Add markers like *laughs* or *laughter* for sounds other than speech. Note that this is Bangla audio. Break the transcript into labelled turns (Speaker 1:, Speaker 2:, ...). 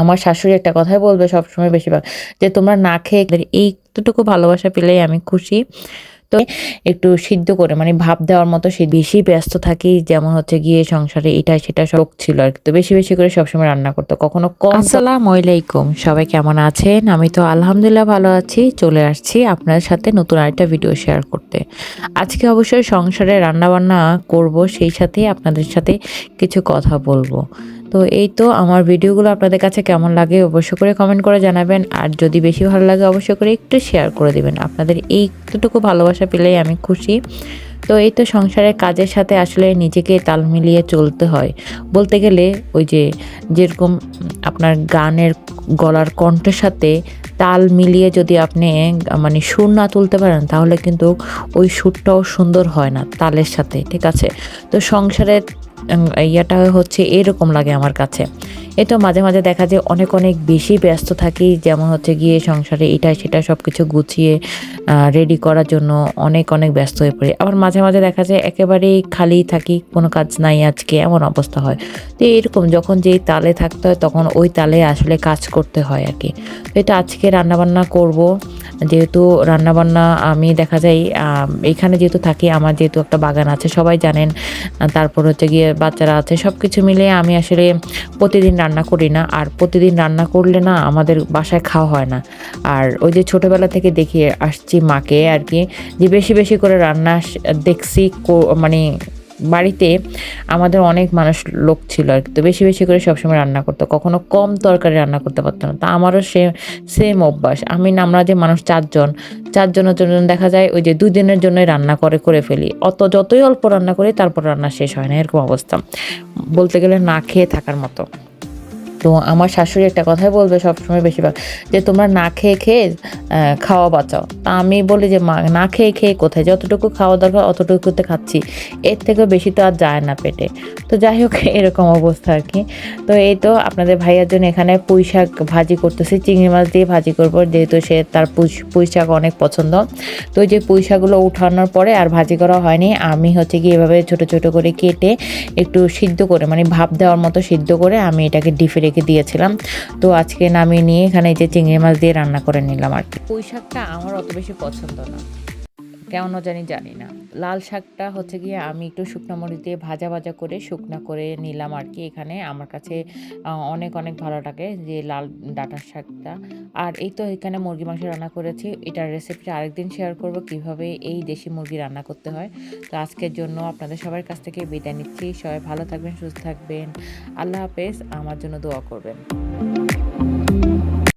Speaker 1: আমার শাশুড়ি একটা কথাই বলবে সবসময় বেশিরভাগ, যে তোমরা না খেয়ে এই এইটুকু ভালোবাসা পেলেই আমি খুশি। তো একটু সিদ্ধ করে মানে ভাব দেওয়ার মতো সে বেশি ব্যস্ত থাকি, যেমন হচ্ছে গিয়ে সংসারে এটা সেটা শখ ছিল আর। তো বেশি বেশি করে সবসময় রান্না করতো, কখনো আসসালামু আলাইকুম, সবাই কেমন আছেন? আমি তো আলহামদুলিল্লাহ ভালো আছি, চলে আসছি আপনার সাথে নতুন আরেকটা ভিডিও শেয়ার করতে। আজকে অবশ্যই সংসারে রান্না বান্না করব, সেই সাথে আপনাদের সাথে কিছু কথা বলব। তো এই তো আমার ভিডিওগুলো আপনাদের কাছে কেমন লাগে অবশ্যই করে কমেন্ট করে জানাবেন। আর যদি বেশি ভালো লাগে অবশ্যই করে একটু শেয়ার করে দিবেন। আপনাদের এইটুকু ভালোবাসা পেলেই আমি খুশি। তো এই তো সংসারের কাজের সাথে আসলে নিজেকে তাল মিলিয়ে চলতে হয়। বলতে গেলে ওই যে যেরকম আপনার গানের গলার কণ্ঠের সাথে তাল মিলিয়ে যদি আপনি মানে সুর না তুলতে পারেন, তাহলে কিন্তু ওই সুরটাও সুন্দর হয় না তালের সাথে, ঠিক আছে? তো সংসারের ইয়েটা হচ্ছে এরকম লাগে আমার কাছে। এই তো মাঝে মাঝে দেখা যায় অনেক অনেক বেশি ব্যস্ত থাকি, যেমন হচ্ছে গিয়ে সংসারে এটা সেটা সব কিছু গুছিয়ে রেডি করার জন্য অনেক অনেক ব্যস্ত হয়ে পড়ি। আবার মাঝে মাঝে দেখা যায় একেবারেই খালি থাকি, কোনো কাজ নাই আজকে, এমন অবস্থা হয়। তো এরকম যখন যেই তালে থাকতে হয়, তখন ওই তালে আসলে কাজ করতে হয় আর কি। তো এটা আজকে রান্নাবান্না করব। যেহেতু রান্নাবান্না আমি দেখা যায় এখানে যেহেতু থাকি, আমার যেহেতু একটা বাগান আছে, সবাই জানেন তারপর হচ্ছে গিয়ে বাচ্চারা আছে সব কিছু মিলিয়ে আমি আসলে প্রতিদিন রান্না করি না, আর প্রতিদিন রান্না করলে না আমাদের বাসায় খাওয়া হয় না। আর ওই যে ছোটোবেলা থেকে দেখি আসছি মাকে আর কি, যে বেশি বেশি করে রান্না দেখছি মানে বাড়িতে আমাদের অনেক মানুষ লোক ছিল আর কি। তো বেশি বেশি করে সবসময় রান্না করতো। কখনো কম তরকারি রান্না করতে পারতো না। তা আমারও সেম সেম অভ্যাস। আমি আমরা যে মানুষ চারজন, চারজনের জন্য দেখা যায় ওই যে দুই দিনের জন্যই রান্না করে করে ফেলি। অত, যতই অল্প রান্না করি, তারপর রান্না শেষ হয় না, এরকম অবস্থা। বলতে গেলে না খেয়ে থাকার মতো। তো আমার শাশুড়ি একটা কথাই বলবে সবসময় বেশিরভাগ, যে তোমরা না খেয়ে খেয়ে খাওয়া বাঁচাও। তা আমি বলি যে, মা, না খেয়ে খেয়ে কোথায়? যতটুকু খাওয়া দরকার অতটুকুতে খাচ্ছি। এর থেকেও বেশি তো আর যায় না পেটে। তো যাই হোক, *laughs* এরকম অবস্থা আর কি। তো এই তো আপনাদের ভাইয়ার জন্য এখানে পুঁই শাক ভাজি করতেছি। চিংড়ি মাছ দিয়ে ভাজি করব, যেহেতু সে তার পুঁই শাক অনেক পছন্দ। তো যে পুঁই শাকগুলো উঠানোর পরে আর ভাজি করা হয়নি, আমি হচ্ছে কি এভাবে ছোট ছোট করে কেটে একটু সিদ্ধ করে মানে ভাপ দেওয়ার মতো সিদ্ধ করে আমি এটাকে ডিপে রেখে দিয়েছিলাম। তো আজকে নামিয়ে নিয়ে এখানে এই যে চিংড়ি মাছ দিয়ে রান্না করে নিলাম আর কি। পুঁই শাকটা আমার অত বেশি পছন্দ না। কেন জানি জানি না। লাল শাকটা হচ্ছে গিয়ে আমি একটু শুকনো মরিচ দিয়ে ভাজা ভাজা করে শুকনো করে নিলাম আর কি এখানে। আমার কাছে অনেক অনেক ভালো লাগে যে লাল ডাটার শাকটা। আর এই তো এখানে মুরগি মাংস রান্না করেছি। এটার রেসিপিটা আরেকদিন শেয়ার করব কীভাবে এই দেশি মুরগি রান্না করতে হয়। তো আজকের জন্য আপনাদের সবার কাছ থেকে বিদায় নিচ্ছি। সবাই ভালো থাকবেন, সুস্থ থাকবেন। আল্লাহ হাফেজ। আমার জন্য দোয়া করবেন।